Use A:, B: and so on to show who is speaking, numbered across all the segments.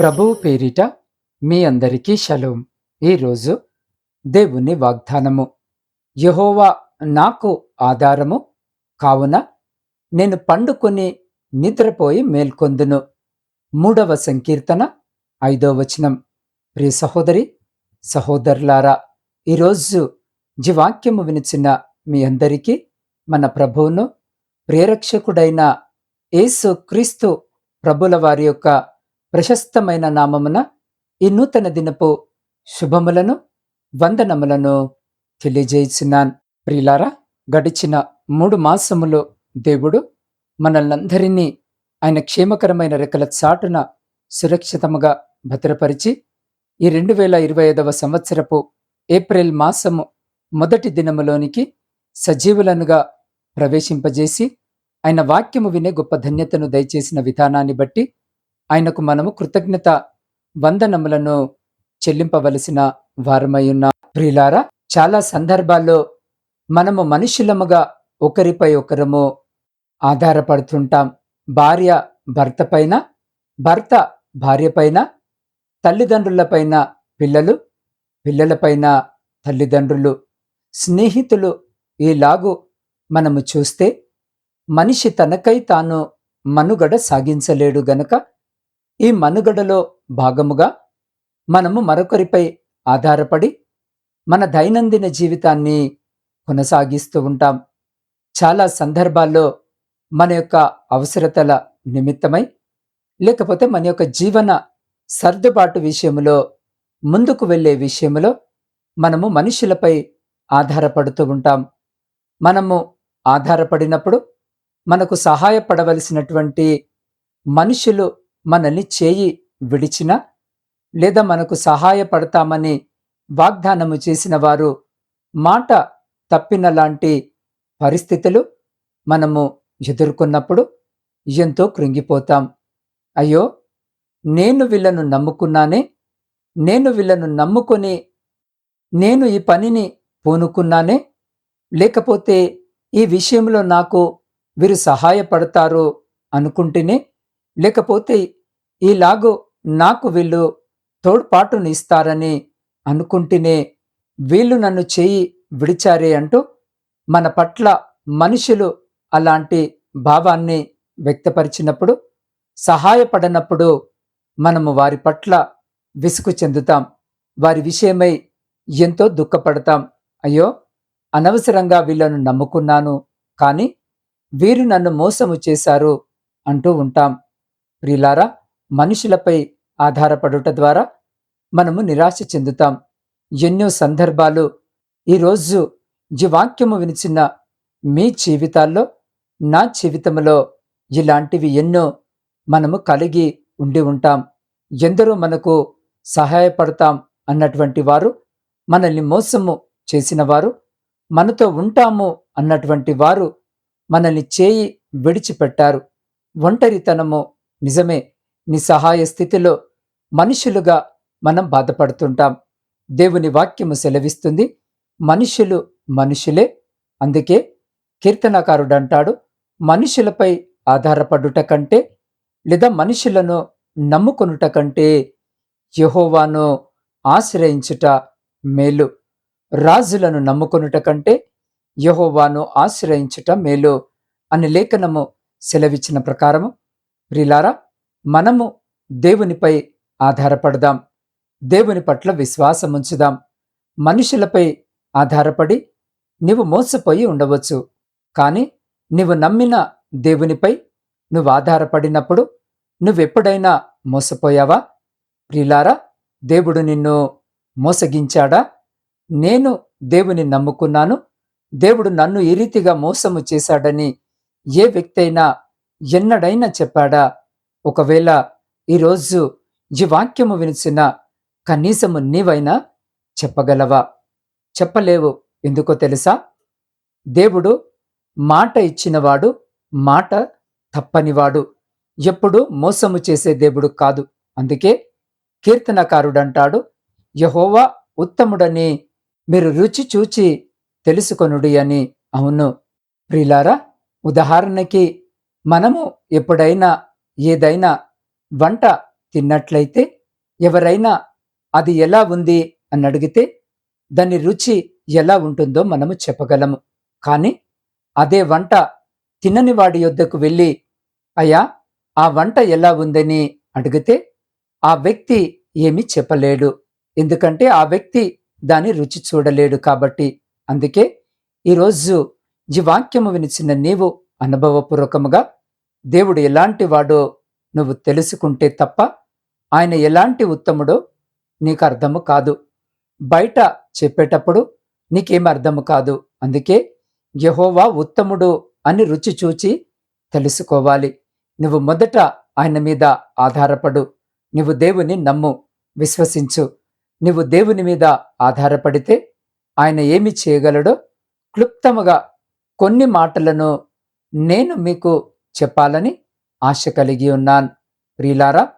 A: ప్రభువు పేరిట మీ అందరికీ షలోం. ఈరోజు దేవుని వాగ్దానము. యహోవా నాకు ఆధారము. కావున నేను పండుకొని నిద్రపోయి మేల్కొందును. మూడవ సంకీర్తన ఐదో వచనం. ప్రియ సహోదరి సహోదరులారా ఈరోజు జీవాక్యము వినిచిన మీ అందరికీ మన ప్రభువును ప్రేరక్షకుడైన యేసు క్రీస్తు ప్రభుల వారి యొక్క ప్రశస్తమైన నామమున ఈ నూతన దినపు శుభములను వందనములను తెలియజేస్తున్నాను ప్రియులారా గడిచిన మూడు మాసములు దేవుడు మనల్నందరినీ ఆయన క్షేమకరమైన రెక్కల చాటున సురక్షితముగా భద్రపరిచి ఈ రెండు వేల ఇరవై ఐదవ సంవత్సరపు ఏప్రిల్ మాసము మొదటి దినములోనికి సజీవులనుగా ప్రవేశింపజేసి ఆయన వాక్యము వినే గొప్ప ధన్యతను దయచేసిన విధానాన్ని బట్టి ఆయనకు మనము కృతజ్ఞత వందనములను చెల్లింపవలసిన వారమై ఉన్న. ప్రియులారా చాలా సందర్భాల్లో మనము మనుషులముగా ఒకరిపై ఒకరము ఆధారపడుతుంటాం. భార్య భర్త పైన భర్త భార్య పైన తల్లిదండ్రులపైన పిల్లలు పిల్లలపైన తల్లిదండ్రులు. స్నేహితులు ఈలాగు మనము చూస్తే మనిషి తనకై తాను మనుగడ సాగించలేడు గనక ఈ మనుగడలో భాగముగా మనము మరొకరిపై ఆధారపడి మన దైనందిన జీవితాన్ని కొనసాగిస్తూ ఉంటాం. చాలా సందర్భాల్లో మన యొక్క అవసరతల నిమిత్తమై లేకపోతే మన యొక్క జీవన సర్దుబాటు విషయంలో ముందుకు వెళ్ళే విషయంలో మనము మనుషులపై ఆధారపడుతూ ఉంటాం. మనము ఆధారపడినప్పుడు మనకు సహాయపడవలసినటువంటి మనుషులు మనల్ని చేయి విడిచిన లేదా మనకు సహాయపడతామని వాగ్దానము చేసిన వారు మాట తప్పిన లాంటి పరిస్థితులు మనము ఎదుర్కొన్నప్పుడు ఎంతో కృంగిపోతాం. అయ్యో నేను వీళ్ళను నమ్ముకున్నానే నేను వీళ్ళను నమ్ముకొని నేను ఈ పనిని పూనుకున్నానే లేకపోతే ఈ విషయంలో నాకు వీరు సహాయపడతారు అనుకుంటేనే లేకపోతే ఈలాగో నాకు వీళ్ళు తోడ్పాటునిస్తారని అనుకుంటేనే వీళ్ళు నన్ను చేయి విడిచారే అంటూ మన పట్ల మనుషులు అలాంటి భావాన్ని వ్యక్తపరిచినప్పుడు సహాయపడనప్పుడు మనము వారి పట్ల విసుగు చెందుతాం. వారి విషయమై ఎంతో దుఃఖపడతాం. అయ్యో అనవసరంగా వీళ్ళను నమ్ముకున్నాను కానీ వీరు నన్ను మోసము చేశారు అంటూ ఉంటాం. ప్రిలారా మనుషులపై ఆధారపడుట ద్వారా మనము నిరాశ చెందుతాం. ఎన్నో సందర్భాలు ఈరోజు జీవాక్యము వినిచిన మీ జీవితాల్లో నా జీవితంలో ఇలాంటివి ఎన్నో మనము కలిగి ఉండి ఉంటాం. ఎందరో మనకు సహాయపడతాం అన్నటువంటి వారు మనల్ని మోసము చేసిన వారు మనతో ఉంటాము అన్నటువంటి వారు మనల్ని చేయి విడిచిపెట్టారు. ఒంటరితనము నిజమే నిస్సహాయ స్థితిలో మనుషులుగా మనం బాధపడుతుంటాం. దేవుని వాక్యము సెలవిస్తుంది మనుషులు మనుషులే. అందుకే కీర్తనకారుడు అంటాడు మనుషులపై ఆధారపడుట కంటే లేదా మనుషులను నమ్ముకొనుట కంటే యహోవాను ఆశ్రయించుట మేలు. రాజులను నమ్ముకొనుట కంటే యహోవాను ఆశ్రయించుట మేలు అని లేఖనము సెలవిచ్చిన ప్రకారము ప్రిలారా మనము దేవునిపై ఆధారపడదాం. దేవుని పట్ల విశ్వాసం ఉంచుదాం. మనుషులపై ఆధారపడి నీవు మోసపోయి ఉండవచ్చు. కానీ నీవు నమ్మిన దేవునిపై నువ్వు ఆధారపడినప్పుడు నువ్వెప్పుడైనా మోసపోయావా? ప్రిలారా దేవుడు నిన్ను మోసగించాడా? నేను దేవుని నమ్ముకున్నాను. దేవుడు నన్ను ఈ రీతిగా మోసము చేశాడని ఏ వ్యక్తి అయినా ఎన్నడైనా చెప్పాడా? ఒకవేళ ఈరోజు ఈ వాక్యము వినిచిన కనీసము నీవైనా చెప్పగలవా? చెప్పలేవు. ఎందుకో తెలుసా? దేవుడు మాట ఇచ్చినవాడు మాట తప్పనివాడు. ఎప్పుడు మోసము చేసే దేవుడు కాదు. అందుకే కీర్తనకారుడంటాడు యహోవా ఉత్తముడని మీరు రుచి చూచి తెలుసుకొనుడి అని. అవును. ప్రిలారా ఉదాహరణకి మనము ఎప్పుడైనా ఏదైనా వంట తిన్నట్లయితే ఎవరైనా అది ఎలా ఉంది అని అడిగితే దాని రుచి ఎలా ఉంటుందో మనము చెప్పగలము. కానీ అదే వంట తినని వాడి యొద్దకు వెళ్ళి అయ్యా ఆ వంట ఎలా ఉందని అడిగితే ఆ వ్యక్తి ఏమీ చెప్పలేడు. ఎందుకంటే ఆ వ్యక్తి దాని రుచి చూడలేడు కాబట్టి. అందుకే ఈరోజు ఈ వాక్యము వినిచిన నీవు అనుభవపూర్వకముగా దేవుడు ఎలాంటి వాడో నువ్వు తెలుసుకుంటే తప్ప ఆయన ఎలాంటి ఉత్తముడో నీకు అర్థము కాదు. బయట చెప్పేటప్పుడు నీకేం అర్థము కాదు. అందుకే యహోవా ఉత్తముడు అని రుచి చూచి తెలుసుకోవాలి. నువ్వు మొదట ఆయన మీద ఆధారపడు. నువ్వు దేవుని నమ్ము విశ్వసించు. నువ్వు దేవుని మీద ఆధారపడితే ఆయన ఏమి చేయగలడో క్లుప్తముగా కొన్ని మాటలను నేను మీకు చెప్పాలని ఆశ కలిగి ఉన్నాను. ప్రియులారా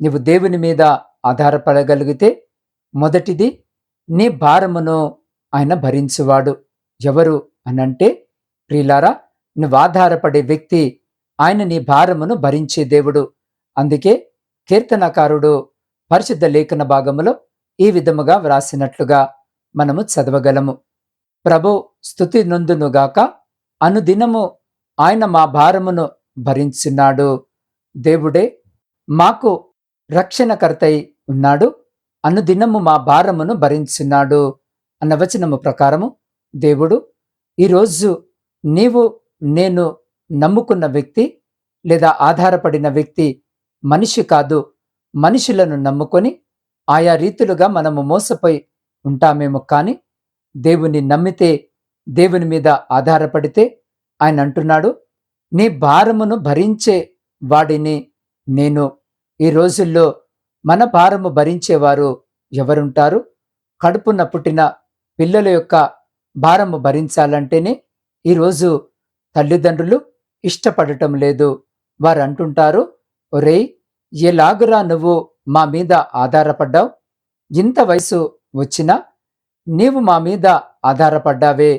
A: నీవు దేవుని మీద ఆధారపడగలిగితే మొదటిది నీ భారమును ఆయన భరించువాడు. ఎవరు అనంటే ప్రియులారా నువ్వు ఆధారపడే వ్యక్తి ఆయన నీ భారమును భరించే దేవుడు. అందుకే కీర్తనకారుడు పరిశుద్ధ లేఖన భాగములో ఈ విధముగా వ్రాసినట్లుగా మనము చదవగలము. ప్రభు స్థుతి నొందునుగాక అనుదినము ఆయన మా భారమును భరించున్నాడు దేవుడే మాకు రక్షణకర్తై ఉన్నాడు. అనుదినము మా భారమును భరించున్నాడు అన్న వచనము ప్రకారము దేవుడు ఈరోజు నీవు నేను నమ్ముకున్న వ్యక్తి లేదా ఆధారపడిన వ్యక్తి మనిషి కాదు. మనుషులను నమ్ముకొని ఆయా రీతులుగా మనము మోసపోయి ఉంటామేమో కానీ దేవుని నమ్మితే దేవుని మీద ఆధారపడితే ఆయన అంటున్నాడు నీ భారమును భరించే వాడిని నేను ఈ రోజుల్లో మన భారము భరించేవారు ఎవరుంటారు? కడుపున పుట్టిన పిల్లల యొక్క భారము భరించాలంటేనే ఈరోజు తల్లిదండ్రులు ఇష్టపడటం లేదు. వారు అంటుంటారు ఒరేయ్ ఎలాగురా నువ్వు మా మీద ఆధారపడ్డావు? ఇంత వయసు వచ్చినా నీవు మా మీద ఆధారపడ్డావే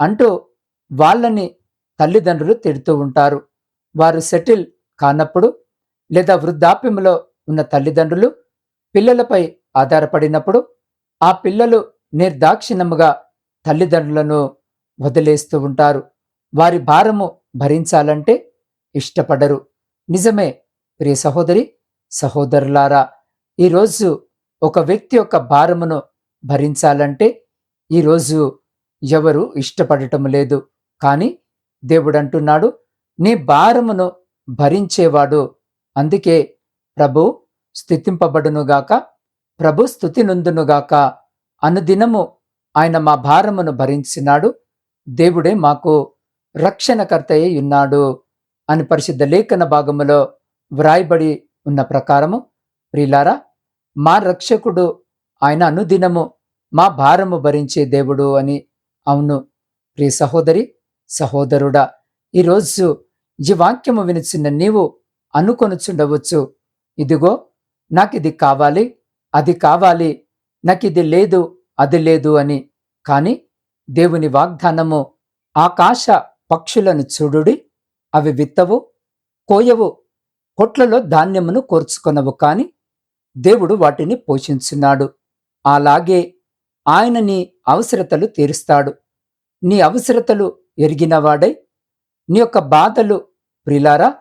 A: అంటూ వాళ్ళని తల్లిదండ్రులు తిడుతూ ఉంటారు. వారు సెటిల్ కానప్పుడు లేదా వృద్ధాప్యంలో ఉన్న తల్లిదండ్రులు పిల్లలపై ఆధారపడినప్పుడు ఆ పిల్లలు నిర్దాక్షిణముగా తల్లిదండ్రులను వదిలేస్తూ ఉంటారు. వారి భారము భరించాలంటే ఇష్టపడరు. నిజమే ప్రియ సహోదరి సహోదరులారా ఈరోజు ఒక వ్యక్తి యొక్క భారమును భరించాలంటే ఈరోజు ఎవరు ఇష్టపడటం లేదు. కానీ దేవుడు అంటున్నాడు నీ భారమును భరించేవాడు. అందుకే ప్రభు స్థితింపబడునుగాక ప్రభు స్థుతి నుందునుగాక అనుదినము ఆయన మా భారమును భరించినాడు దేవుడే మాకు రక్షణకర్తయ్య ఉన్నాడు అని పరిశుద్ధ లేఖన భాగములో వ్రాయబడి ఉన్న ప్రకారము ప్రిలారా మా రక్షకుడు ఆయన అనుదినము మా భారము భరించే దేవుడు అని. అవును ప్రియ సహోదరి సహోదరుడా ఈరోజు ఈ వాక్యము వినిచిన నీవు అనుకొనుచుండవచ్చు. ఇదిగో నాకు ఇది కావాలి అది కావాలి నాకు ఇది లేదు అది లేదు అని. కాని దేవుని వాగ్దానము ఆకాశ పక్షులను చూడుడి అవి విత్తవు కోయవు కొట్లలో ధాన్యమును కోర్చుకొనవు. కాని దేవుడు వాటిని పోషించున్నాడు. అలాగే ఆయన నీ అవసరతలు తీరుస్తాడు. నీ అవసరతలు ఎరిగినవాడై నీ యొక్క బాధలు ప్రిలారా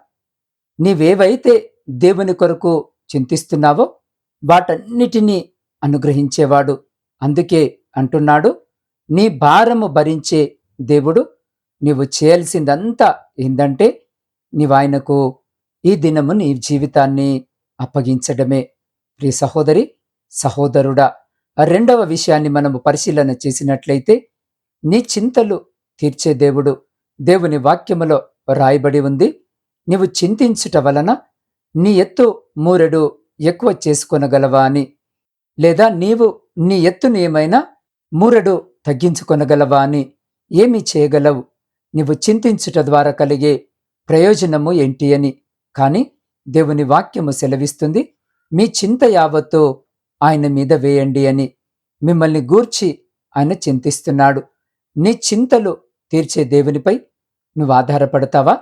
A: నీవేవైతే దేవుని కొరకు చింతిస్తున్నావో వాటన్నిటినీ అనుగ్రహించేవాడు. అందుకే అంటున్నాడు నీ భారము భరించే దేవుడు నీవు చేయాల్సిందంతా ఏందంటే నీవాయనకు ఈ దినము నీ జీవితాన్ని అప్పగించడమే. ప్రియ సహోదరి సహోదరుడా రెండవ విషయాన్ని మనము పరిశీలన చేసినట్లయితే నీ చింతలు తీర్చే దేవుడు దేవుని వాక్యములో రాయబడి ఉంది. నీవు చింతించుట వలన నీ ఎత్తు మూరెడు ఎక్కువ చేసుకొనగలవా అని. లేదా నీవు నీ ఎత్తును ఏమైనా మూరెడు తగ్గించుకొనగలవా అని ఏమి చేయగలవు. నీవు చింతించుట ద్వారా కలిగే ప్రయోజనము ఏంటి అని. కాని దేవుని వాక్యము సెలవిస్తుంది. మీ చింత యావత్తు ఆయన మీద వేయండి అని. మిమ్మల్ని గూర్చి ఆయన చింతిస్తున్నాడు. నీ చింతలు తీర్చే దేవునిపై నువ్వు ఆధారపడతావా?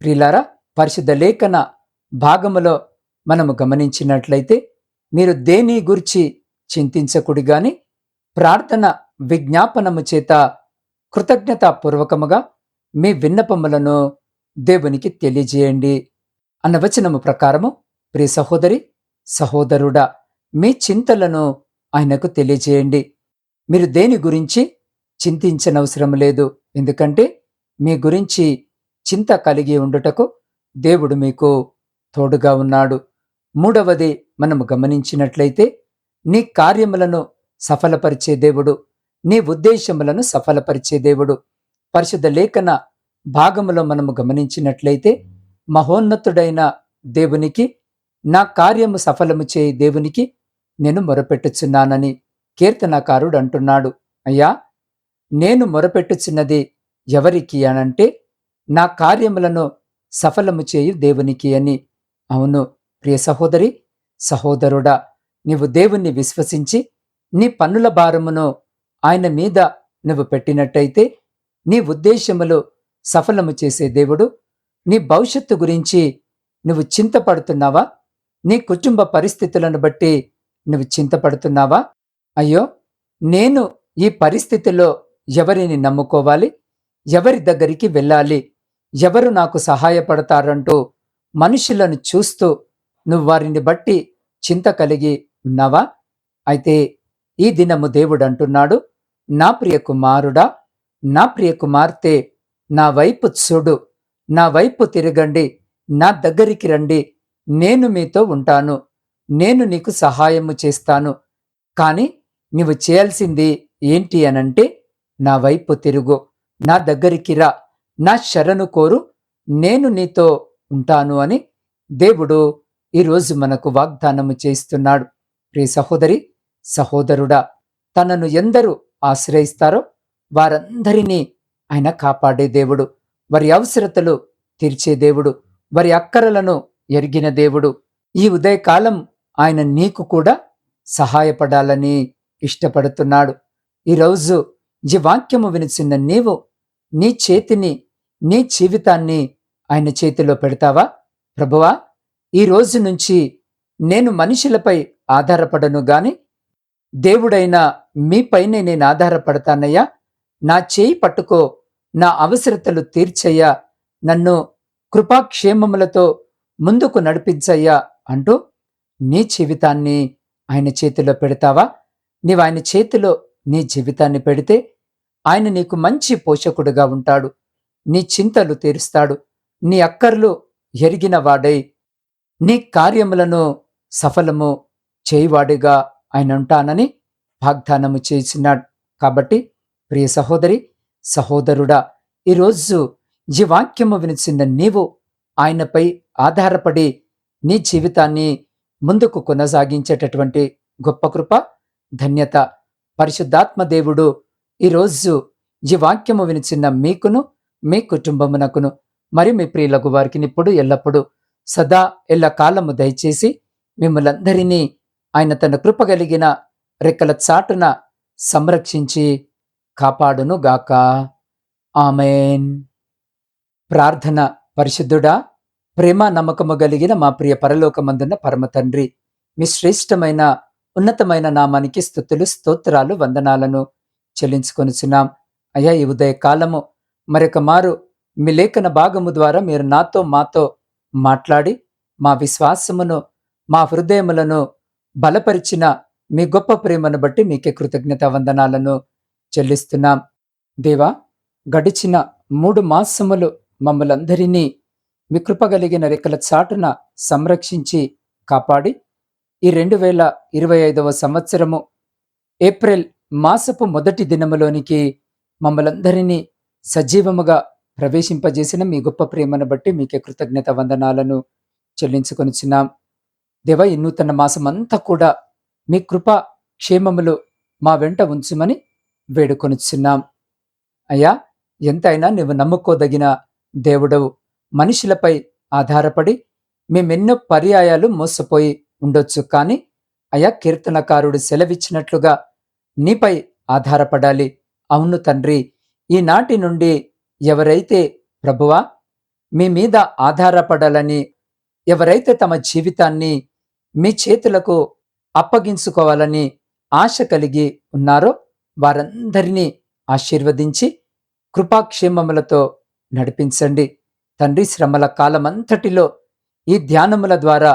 A: ప్రిలారా పరిశుద్ధ లేఖన భాగములో మనము గమనించినట్లయితే మీరు దేని గురించి చింతించకుడి గాని ప్రార్థన విజ్ఞాపనము చేత కృతజ్ఞతాపూర్వకముగా మీ విన్నపములను దేవునికి తెలియజేయండి. అన్న వచనము ప్రకారము ప్రియ సహోదరి సహోదరుడా మీ చింతలను ఆయనకు తెలియజేయండి. మీరు దేని గురించి చింతించనవసరం లేదు. ఎందుకంటే మీ గురించి చింత కలిగి ఉండుటకు దేవుడు మీకు తోడుగా ఉన్నాడు. మూడవది మనము గమనించినట్లయితే నీ కార్యములను సఫలపరిచే దేవుడు నీ ఉద్దేశములను సఫలపరిచే దేవుడు. పరిశుద్ధ లేఖన భాగములో మనము గమనించినట్లయితే మహోన్నతుడైన దేవునికి నా కార్యము సఫలము చేయి దేవునికి నేను మొరపెట్టుచున్నానని కీర్తనకారుడు అంటున్నాడు. అయ్యా నేను మొరపెట్టుచున్నది ఎవరికి అనంటే నా కార్యములను సఫలము చేయు దేవునికి అని. అవును ప్రియ సహోదరి సహోదరుడా నీవు దేవుణ్ణి విశ్వసించి నీ పన్నుల భారమును ఆయన మీద నువ్వు పెట్టినట్టయితే నీ ఉద్దేశములు సఫలము చేసే దేవుడు. నీ భవిష్యత్తు గురించి నువ్వు చింతపడుతున్నావా? నీ కుటుంబ పరిస్థితులను బట్టి నువ్వు చింతపడుతున్నావా? అయ్యో నేను ఈ పరిస్థితిలో ఎవరిని నమ్ముకోవాలి? ఎవరి దగ్గరికి వెళ్ళాలి? ఎవరు నాకు సహాయపడతారంటూ మనుషులను చూస్తూ నువ్వు వారిని బట్టి చింత కలిగి ఉన్నావా? అయితే ఈ దినము దేవుడు అంటున్నాడు నా ప్రియ కుమారుడా నా ప్రియ కుమార్తె నా వైపు చూడు నా వైపు తిరగండి నా దగ్గరికి రండి నేను మీతో ఉంటాను నేను నీకు సహాయము చేస్తాను కానీ నీవు చేయాల్సింది ఏంటి అనంటే నా వైపు తిరుగు నా దగ్గరికి రా నా శరణు కోరు నేను నీతో ఉంటాను అని దేవుడు ఈరోజు మనకు వాగ్దానము చేస్తున్నాడు. ప్రియ సహోదరి సహోదరుడా తనను ఎందరు ఆశ్రయిస్తారో వారందరినీ ఆయన కాపాడే దేవుడు. వారి అవసరతలు తీర్చే దేవుడు. వారి అక్కరలను ఎరిగిన దేవుడు. ఈ ఉదయకాలం ఆయన నీకు కూడా సహాయపడాలని ఇష్టపడుతున్నాడు. ఈరోజు ఈ వాక్యము వినిచిన నీవు నీ చేతిని నీ జీవితాన్ని ఆయన చేతిలో పెడతావా? ప్రభువా ఈ రోజు నుంచి నేను మనుషులపై ఆధారపడను గాని దేవుడైన మీపైనే నేను ఆధారపడతానయ్యా. నా చేయి పట్టుకో నా అవసరతలు తీర్చయ్యా. నన్ను కృపాక్షేమములతో ముందుకు నడిపించయ్యా అంటూ నీ జీవితాన్ని ఆయన చేతిలో పెడతావా? నీవు ఆయన చేతిలో నీ జీవితాన్ని పెడితే ఆయన నీకు మంచి పోషకుడుగా ఉంటాడు. నీ చింతలు తీరుస్తాడు. నీ అక్కర్లు ఎరిగిన వాడై నీ కార్యములను సఫలము చేయువాడిగా ఆయన ఉంటానని వాగ్దానము చేసినాడు. కాబట్టి ప్రియ సహోదరి సహోదరుడా ఈరోజు ఈ వాక్యము వినిచిన నీవు ఆయనపై ఆధారపడి నీ జీవితాన్ని ముందుకు కొనసాగించేటటువంటి గొప్ప కృప ధన్యత పరిశుద్ధాత్మ దేవుడు ఈరోజు ఈ వాక్యము వినిచిన మీకును మీ కుటుంబమునకును మరి మీ ప్రియులకు వారికి ఇప్పుడు ఎల్లప్పుడూ సదా ఎల్ల కాలము దయచేసి మిమ్మలందరినీ ఆయన తన కృప కలిగిన రెక్కల చాటున సంరక్షించి కాపాడును గాక. ఆమెన్. ప్రార్థన పరిశుద్ధుడా ప్రేమ నమ్మకము కలిగిన మా ప్రియ పరలోకమందున్న పరమ తండ్రి మీ శ్రేష్టమైన ఉన్నతమైన నామానికి స్థుతులు స్తోత్రాలు వందనాలను చెల్లించుకొనిచున్నాం. అయ్యా ఈ ఉదయ కాలము మరొక మారు మీ లేఖన భాగము ద్వారా మీరు నాతో మాతో మాట్లాడి మా విశ్వాసమును మా హృదయములను బలపరిచిన మీ గొప్ప ప్రేమను బట్టి మీకే కృతజ్ఞత వందనాలను చెల్లిస్తున్నాం. దేవా గడిచిన మూడు మాసములు మమ్మలందరినీ మీ కృప కలిగిన రెక్కల చాటున సంరక్షించి కాపాడి ఈ రెండు వేల ఇరవై ఐదవ సంవత్సరము ఏప్రిల్ మాసపు మొదటి దినములోనికి మమ్మలందరినీ సజీవముగా ప్రవేశింపజేసిన మీ గొప్ప ప్రేమను బట్టి మీకే కృతజ్ఞత వందనాలను చెల్లించుకొనిచున్నాం. దేవ ఈ నూతన మాసమంతా కూడా మీ కృప క్షేమములు మా వెంట ఉంచుమని వేడుకొనిచున్నాం. అయ్యా ఎంతైనా నువ్వు నమ్ముకోదగిన దేవుడవు. మనుషులపై ఆధారపడి మేమెన్నో పర్యాయాలు మోసపోయి ఉండొచ్చు కానీ అయా కీర్తనకారుడు సెలవిచ్చినట్లుగా నీపై ఆధారపడాలి. అవును తండ్రి ఈనాటి నుండి ఎవరైతే ప్రభువా మీ మీద ఆధారపడాలని ఎవరైతే తమ జీవితాన్ని మీ చేతులకు అప్పగించుకోవాలని ఆశ కలిగి ఉన్నారో వారందరినీ ఆశీర్వదించి కృపాక్షేమములతో నడిపించండి. తండ్రి శ్రమల కాలమంతటిలో ఈ ధ్యానముల ద్వారా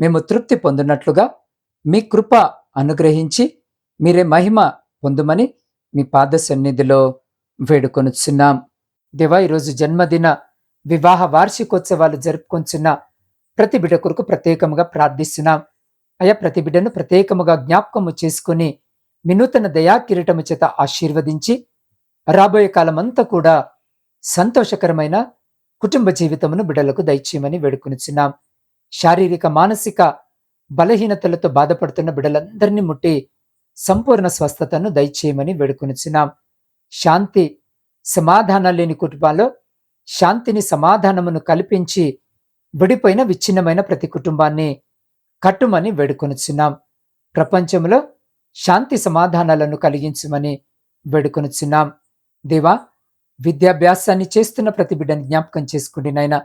A: మేము తృప్తి పొందినట్లుగా మీ కృప అనుగ్రహించి మీరే మహిమ పొందమని మీ పాద సన్నిధిలో వేడుకొనుచున్నాం. దేవా ఈరోజు జన్మదిన వివాహ వార్షికోత్సవాలు జరుపుకొంచున్న ప్రతి బిడ్డ కొరకు ప్రత్యేకముగా ప్రార్థిస్తున్నాం. అయా ప్రతి బిడ్డను ప్రత్యేకముగా జ్ఞాపకము చేసుకుని వినూతన దయా కిరీటము చేత ఆశీర్వదించి రాబోయే కాలమంతా కూడా సంతోషకరమైన కుటుంబ జీవితమును బిడ్డలకు దయచేయమని వేడుకొనిచున్నాం. శారీరక మానసిక బలహీనతలతో బాధపడుతున్న బిడ్డలందరినీ ముట్టి సంపూర్ణ స్వస్థతను దయచేయమని వేడుకొనిచున్నాం. శాంతి సమాధానాలు లేని కుటుంబాల్లో శాంతిని సమాధానమును కల్పించి విడిపోయిన విచ్ఛిన్నమైన ప్రతి కుటుంబాన్ని కట్టుమని వేడుకొనుచున్నాం. ప్రపంచంలో శాంతి సమాధానాలను కలిగించమని వేడుకొనుచున్నాం. దేవా విద్యాభ్యాసాన్ని చేస్తున్న ప్రతి బిడ్డను జ్ఞాపకం చేసుకుండి నాయన.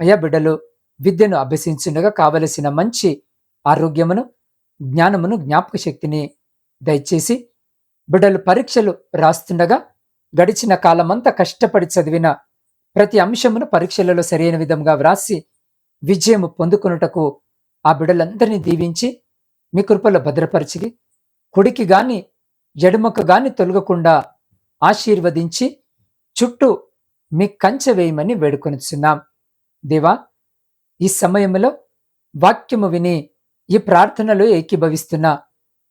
A: అయ్యా బిడ్డలు విద్యను అభ్యసించుండగా కావలసిన మంచి ఆరోగ్యమును జ్ఞానమును జ్ఞాపక శక్తిని దయచేసి బిడ్డలు పరీక్షలు రాస్తుండగా గడిచిన కాలమంతా కష్టపడి చదివిన ప్రతి అంశమును పరీక్షలలో సరైన విధంగా వ్రాసి విజయము పొందుకొనుటకు ఆ బిడ్డలందరినీ దీవించి మీ కృపలో భద్రపరిచి కుడికి గాని ఎడమకు గాని తొలగకుండా ఆశీర్వదించి చుట్టూ మీ కంచె వేయమని వేడుకొనిచున్నాం. దేవా ఈ సమయంలో వాక్యము విని ఈ ప్రార్థనలో ఏకీభవిస్తున్న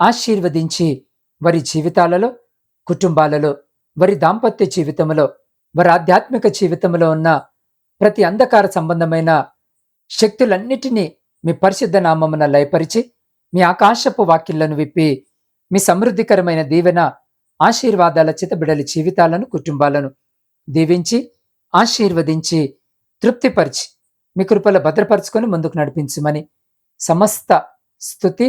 A: ఆశీర్వదించి వారి జీవితాలలో కుటుంబాలలో వారి దాంపత్య జీవితంలో వారి ఆధ్యాత్మిక జీవితంలో ఉన్న ప్రతి అంధకార సంబంధమైన శక్తులన్నిటినీ మీ పరిశుద్ధ నామమున లయపరిచి మీ ఆకాశపు వాక్యలను విప్పి మీ సమృద్ధికరమైన దీవెన ఆశీర్వాదాల చేత బిడలి జీవితాలను కుటుంబాలను దీవించి ఆశీర్వదించి తృప్తిపరిచి మీ కృపలో భద్రపరుచుకొని ముందుకు నడిపించమని సమస్త స్థుతి